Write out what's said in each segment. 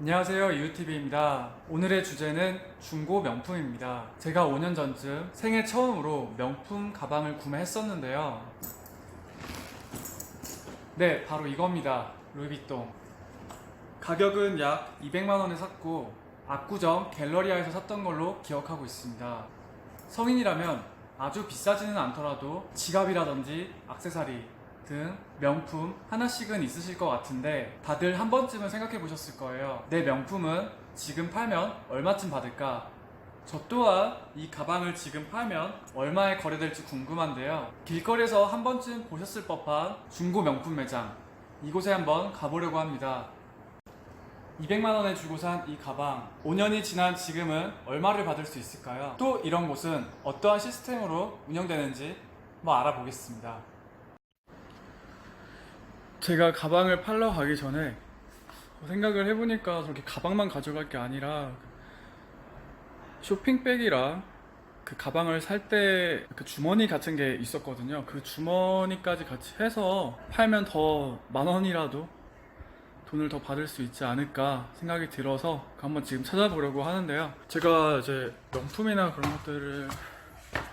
안녕하세요 이웃TV입니다. 오늘의 주제는 중고 명품입니다. 제가 5년 전쯤 생애 처음으로 명품 가방을 구매했었는데요. 네 바로 이겁니다. 루이비통. 가격은 약 200만원에 샀고 압구정 갤러리아에서 샀던 걸로 기억하고 있습니다. 성인이라면 아주 비싸지는 않더라도 지갑이라든지 액세서리 등 명품 하나씩은 있으실 것 같은데 다들 한 번쯤은 생각해 보셨을 거예요. 내 명품은 지금 팔면 얼마쯤 받을까? 저 또한 이 가방을 지금 팔면 얼마에 거래될지 궁금한데요. 길거리에서 한 번쯤 보셨을 법한 중고 명품 매장 이곳에 한번 가보려고 합니다. 200만 원에 주고 산 이 가방 5년이 지난 지금은 얼마를 받을 수 있을까요? 또 이런 곳은 어떠한 시스템으로 운영되는지 뭐 알아보겠습니다. 제가 가방을 팔러 가기 전에 생각을 해보니까 저렇게 가방만 가져갈 게 아니라 쇼핑백이랑 그 가방을 살 때 그 주머니 같은 게 있었거든요. 그 주머니까지 같이 해서 팔면 더 만 원이라도 돈을 더 받을 수 있지 않을까 생각이 들어서 한번 지금 찾아보려고 하는데요. 제가 이제 명품이나 그런 것들을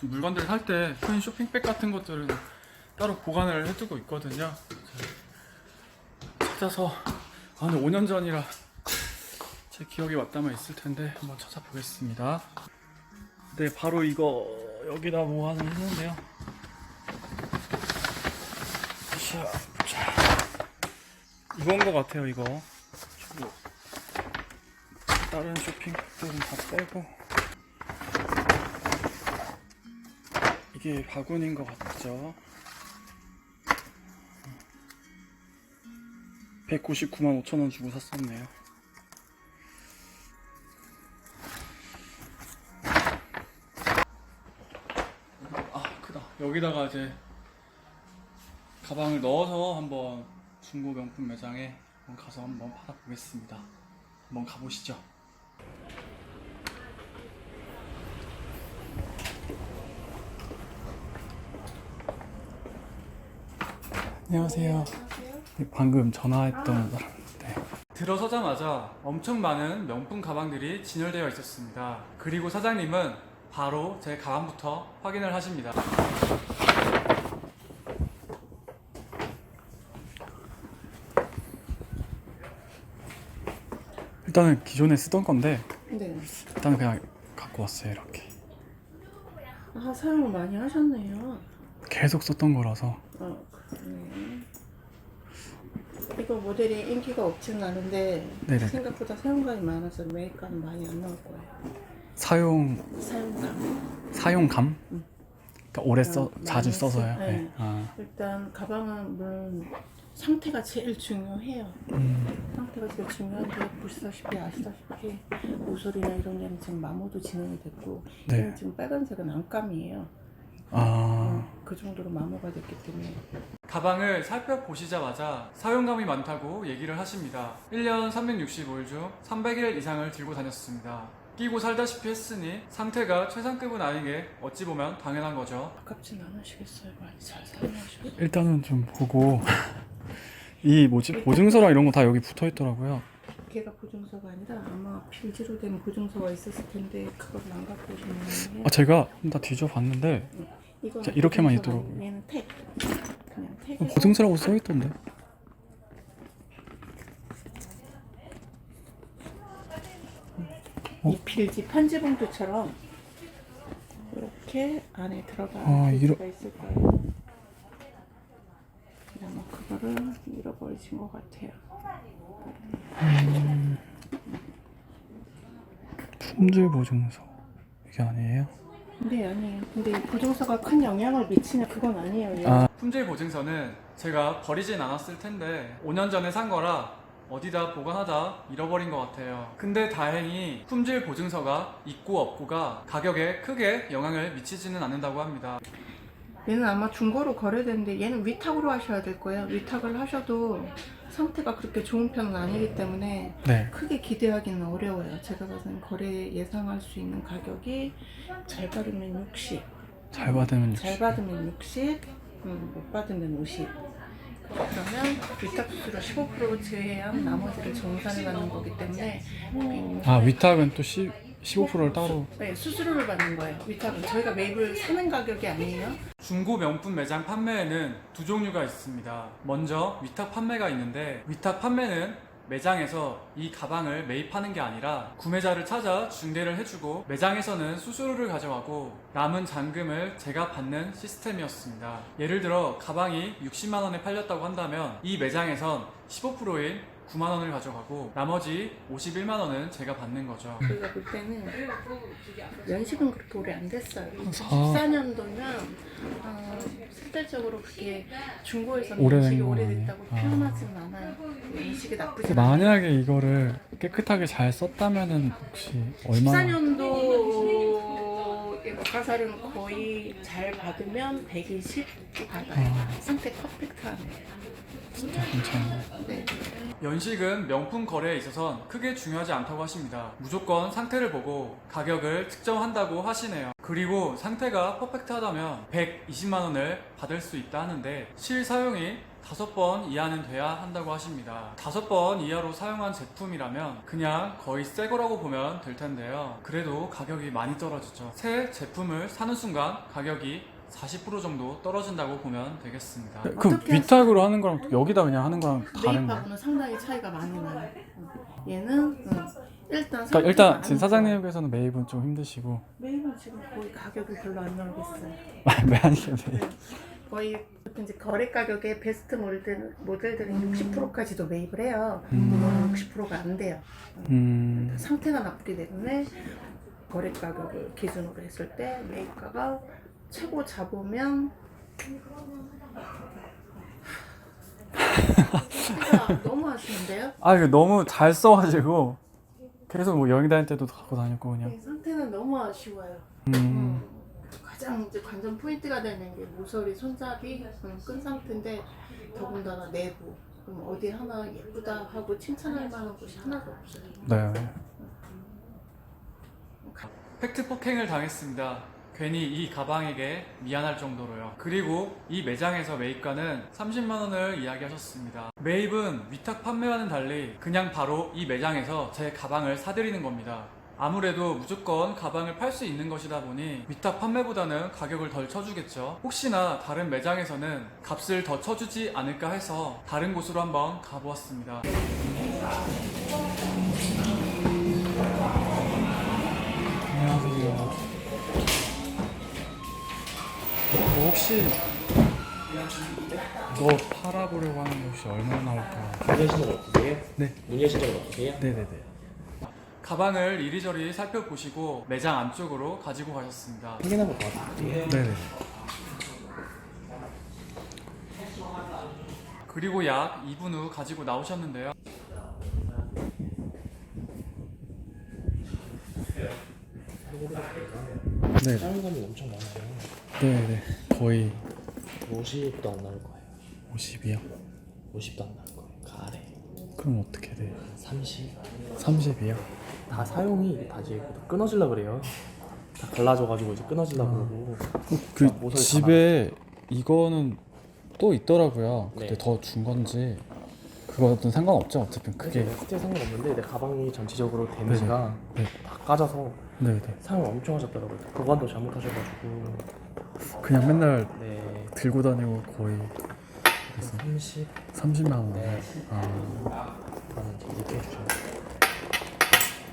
좀 물건들을 살 때 큰 쇼핑백 같은 것들은 따로 보관을 해두고 있거든요. 찾아서 아 근데 5년 전이라 제 기억이 왔다면 있을 텐데 한번 찾아보겠습니다. 네 바로 이거 여기다 보관을 했는데요. 자, 자. 이건 것 같아요 이거. 다른 쇼핑백들은 다 빼고 이게 바구니인 것 같죠. 199만 5천 원 주고 샀었네요. 아 크다. 여기다가 이제 가방을 넣어서 한번 중고 명품 매장에 한번 가서 한번 팔아보겠습니다. 한번 가보시죠. 안녕하세요. 네, 방금 전화했던 사람인데 들어서자마자 엄청 많은 명품 가방들이 진열되어 있었습니다. 그리고 사장님은 바로 제 가방부터 확인을 하십니다. 일단은 기존에 쓰던 건데 네. 일단은 그냥 갖고 왔어요 이렇게 아 사용을 많이 하셨네요. 계속 썼던 거라서 아 그러네. 이거 모델이 인기가 없지는 않은데 네네. 생각보다 사용감이 많아서 매입가는 많이 안 나올 거예요. 사용 사용감. 사용감 음. 그러니까 오래 써 어, 많이 자주 써서요. 네. 네. 아, 일단 가방은 물론 상태가 제일 중요해요. 음, 상태가 제일 중요한데 보시다시피 아시다시피 모서리나 이런 데는 지금 마모도 진행이 됐고 네. 지금 빨간색은 안감이에요. 아 그 정도로 마모가 됐기 때문에 가방을 살펴보시자마자 사용감이 많다고 얘기를 하십니다. 1년 365일 중 300일 이상을 들고 다녔습니다. 끼고 살다시피 했으니 상태가 최상급은 아닌 게 어찌 보면 당연한 거죠. 아깝진 않으시겠어요? 많이 잘 사용하셨어요. 일단은 좀 보고 이 뭐지 보증서랑 이런 거 다 여기 붙어 있더라고요. 걔가 보증서가 아니라 아마 필지로 된 보증서가 있었을 텐데 그걸 안 갖고 거예요. 아 제가 다 뒤져봤는데 이건 자, 이렇게만 보증서가 있더라고요. 얘는 택. 그냥 택. 보증서라고 써 있던데. 어? 이 필지 편지 봉투처럼 이렇게 안에 들어가 아, 필지가 이러- 있을 거예요. 아마 그거를 잃어버리신 것 같아요. 품질 보증서 이게 아니에요? 근데 아니에요. 근데 이 보증서가 큰 영향을 미치냐 그건 아니에요. 얘. 아. 품질 보증서는 제가 버리진 않았을 텐데 5년 전에 산 거라 어디다 보관하다 잃어버린 것 같아요. 근데 다행히 품질 보증서가 있고 없고가 가격에 크게 영향을 미치지는 않는다고 합니다. 얘는 아마 중고로 거래되는데 얘는 위탁으로 하셔야 될 거예요. 위탁을 하셔도 상태가 그렇게 좋은 편은 아니기 때문에 네. 크게 기대하기는 어려워요. 제가 봐서는 거래 예상할 수 있는 가격이 잘 받으면 60, 잘 받으면 잘 받으면 60, 음, 못 받으면 50. 그러면 위탁 수수료 15% 제외한 나머지를 정산을 받는 거기 때문에 음, 아 위탁은 또 10, 15%를 따로 네, 수수료를 받는 거예요. 위탁은 저희가 매입을 사는 가격이 아니에요. 중고 명품 매장 판매에는 두 종류가 있습니다. 먼저 위탁 판매가 있는데 위탁 판매는 매장에서 이 가방을 매입하는 게 아니라 구매자를 찾아 중개를 해주고 매장에서는 수수료를 가져가고 남은 잔금을 제가 받는 시스템이었습니다. 예를 들어 가방이 60만 원에 팔렸다고 한다면 이 매장에선 15%인 9만 원을 가져가고 나머지 51만 원은 제가 받는 거죠. 저희가 볼 때는 연식은 그렇게 오래 안 됐어요. 사- 14년도면 어, 실질적으로 그게 중고에서는 오래된 연식이 건 오래됐다고. 아. 표현하지는 않아요. 연식이 나쁘지 않아요. 만약에 이거를 깨끗하게 잘 썼다면은 혹시 얼마나 14년도의 가살은 거의 잘 받으면 120 받아요. 상태 퍼펙트하네요. 진짜 괜찮아요. 네. 연식은 명품 거래에 있어선 크게 중요하지 않다고 하십니다. 무조건 상태를 보고 가격을 측정한다고 하시네요. 그리고 상태가 퍼펙트하다면 120만 원을 받을 수 있다 하는데 실사용이 다섯 번 이하는 돼야 한다고 하십니다. 다섯 번 이하로 사용한 제품이라면 그냥 거의 새 거라고 보면 될 텐데요. 그래도 가격이 많이 떨어지죠. 새 제품을 사는 순간 가격이 40% 정도 떨어진다고 보면 되겠습니다. 그 어떻게 위탁으로 하는 거랑 여기다 그냥 하는 거랑 매입하고는 상당히 차이가 많이 나요. 얘는 음, 일단 그러니까 일단 지금 안 사장님께서는 매입은 좀 힘드시고 매입은 지금 거의 가격이 별로 안 나오겠어요. 왜 아니게 매입? 네. 거의 보통 이제 거래 가격의 베스트 모델, 모델들은 60%까지도 매입을 해요. 이거는 60%가 안 돼요. 음, 상태가 나쁘기 때문에 거래 가격을 기준으로 했을 때 매입가가 최고 잡으면 상태가 너무 아쉬운데요? 아 이거 너무 잘 써가지고 계속 뭐 여행 다닐 때도 갖고 다녔고 그냥. 네, 상태는 너무 아쉬워요. 음, 음, 가장 이제 관전 포인트가 되는 게 모서리 손잡이 음, 끈 상태인데 더군다나 내부 그럼 어디 하나 예쁘다 하고 칭찬할 만한 곳이 하나도 없어요. 네. 팩트 폭행을 당했습니다. 괜히 이 가방에게 미안할 정도로요. 그리고 이 매장에서 매입가는 30만 원을 이야기하셨습니다. 매입은 위탁 판매와는 달리 그냥 바로 이 매장에서 제 가방을 사드리는 겁니다. 아무래도 무조건 가방을 팔 수 있는 것이다 보니 위탁 판매보다는 가격을 덜 쳐주겠죠. 혹시나 다른 매장에서는 값을 더 쳐주지 않을까 해서 다른 곳으로 한번 가보았습니다. 안녕하세요. 뭐 혹시 너 팔아보려고 하는 게 혹시 얼마나 나올까? 문의하신 적 없으세요? 네. 문의하신 적 없으세요? 네네네. 가방을 이리저리 살펴보시고 매장 안쪽으로 가지고 가셨습니다. 확인하고 도와드릴게요. 네네. 그리고 약 2분 후 가지고 나오셨는데요. 네, 작은 감이 엄청 많아요. 네네. 거의 50도 안 나올 거예요. 50이요. 50도 안 나올 거예요. 가래. 그럼 어떻게 돼요? 30. 30이요. 다 사용이 다 이제 끊어질라 그래요. 다 갈라져가지고 이제 끊어질라 아. 그러고. 그막 모서리 집에 이거는 또 있더라고요. 그때 네. 더준 건지 그거는 상관없죠. 어차피 그게 그게 스틸 상관없는데 내 가방이 전체적으로 데미지가 네. 다 까져서 네네. 사용을 엄청 하셨더라고요. 보관도 잘못하셔가지고. 그냥 맨날 네. 들고 다니고 거의 30. 30만 원. 네. 아, 저는 이제 이렇게 해주셔야 돼요.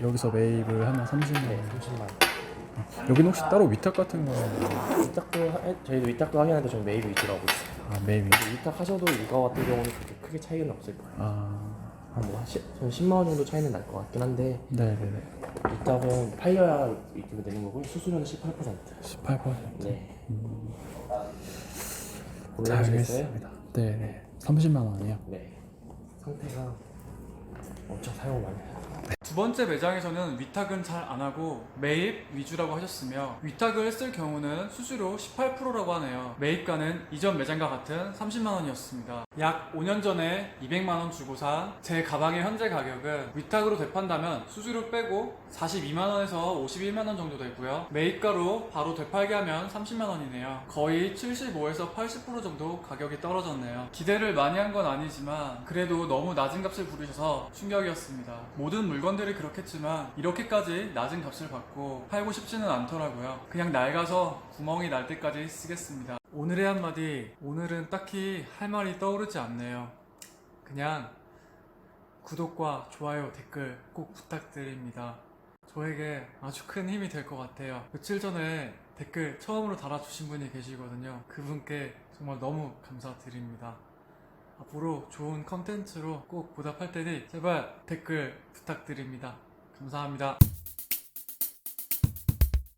여기서 매입을 하면 30만 네, 원. 30만. 여기는 혹시 따로 위탁 같은 거? 위탁도 하- 저희도 위탁도 하긴 하는데 저는 매입 위주로 하고 있어요. 아 매입이. 근데 위탁하셔도 이거 같은 경우는 그렇게 크게 차이는 없을 거예요. 아, 한뭐 저는 10만 원 정도 차이는 날 것 같긴 한데 네 네 네. 위탁은 팔려야 입금이 되는 거고 수수료는 18%. 18%. 네. 잘 고민하시겠어요? 알겠습니다. 네 네. 30만 원이요. 네. 상태가 엄청 사용 많이 해요. 두 번째 매장에서는 위탁은 잘 안 하고 매입 위주라고 하셨으며 위탁을 했을 경우는 수수료 18%라고 하네요. 매입가는 이전 매장과 같은 30만 원이었습니다. 약 5년 전에 200만 원 주고 산 제 가방의 현재 가격은 위탁으로 되판다면 수수료 빼고 42만 원에서 51만 원 정도 되고요. 매입가로 바로 되팔게 하면 30만 원이네요. 거의 75에서 80% 정도 가격이 떨어졌네요. 기대를 많이 한 건 아니지만 그래도 너무 낮은 값을 부르셔서 충격이었습니다. 모든 물건 들이 그렇겠지만 이렇게까지 낮은 값을 받고 팔고 싶지는 않더라고요. 그냥 낡아서 구멍이 날 때까지 쓰겠습니다. 오늘의 한마디, 오늘은 딱히 할 말이 떠오르지 않네요. 그냥 구독과 좋아요, 댓글 꼭 부탁드립니다. 저에게 아주 큰 힘이 될 것 같아요. 며칠 전에 댓글 처음으로 달아주신 분이 계시거든요. 그분께 정말 너무 감사드립니다. 앞으로 좋은 컨텐츠로 꼭 보답할 테니 제발 댓글 부탁드립니다. 감사합니다.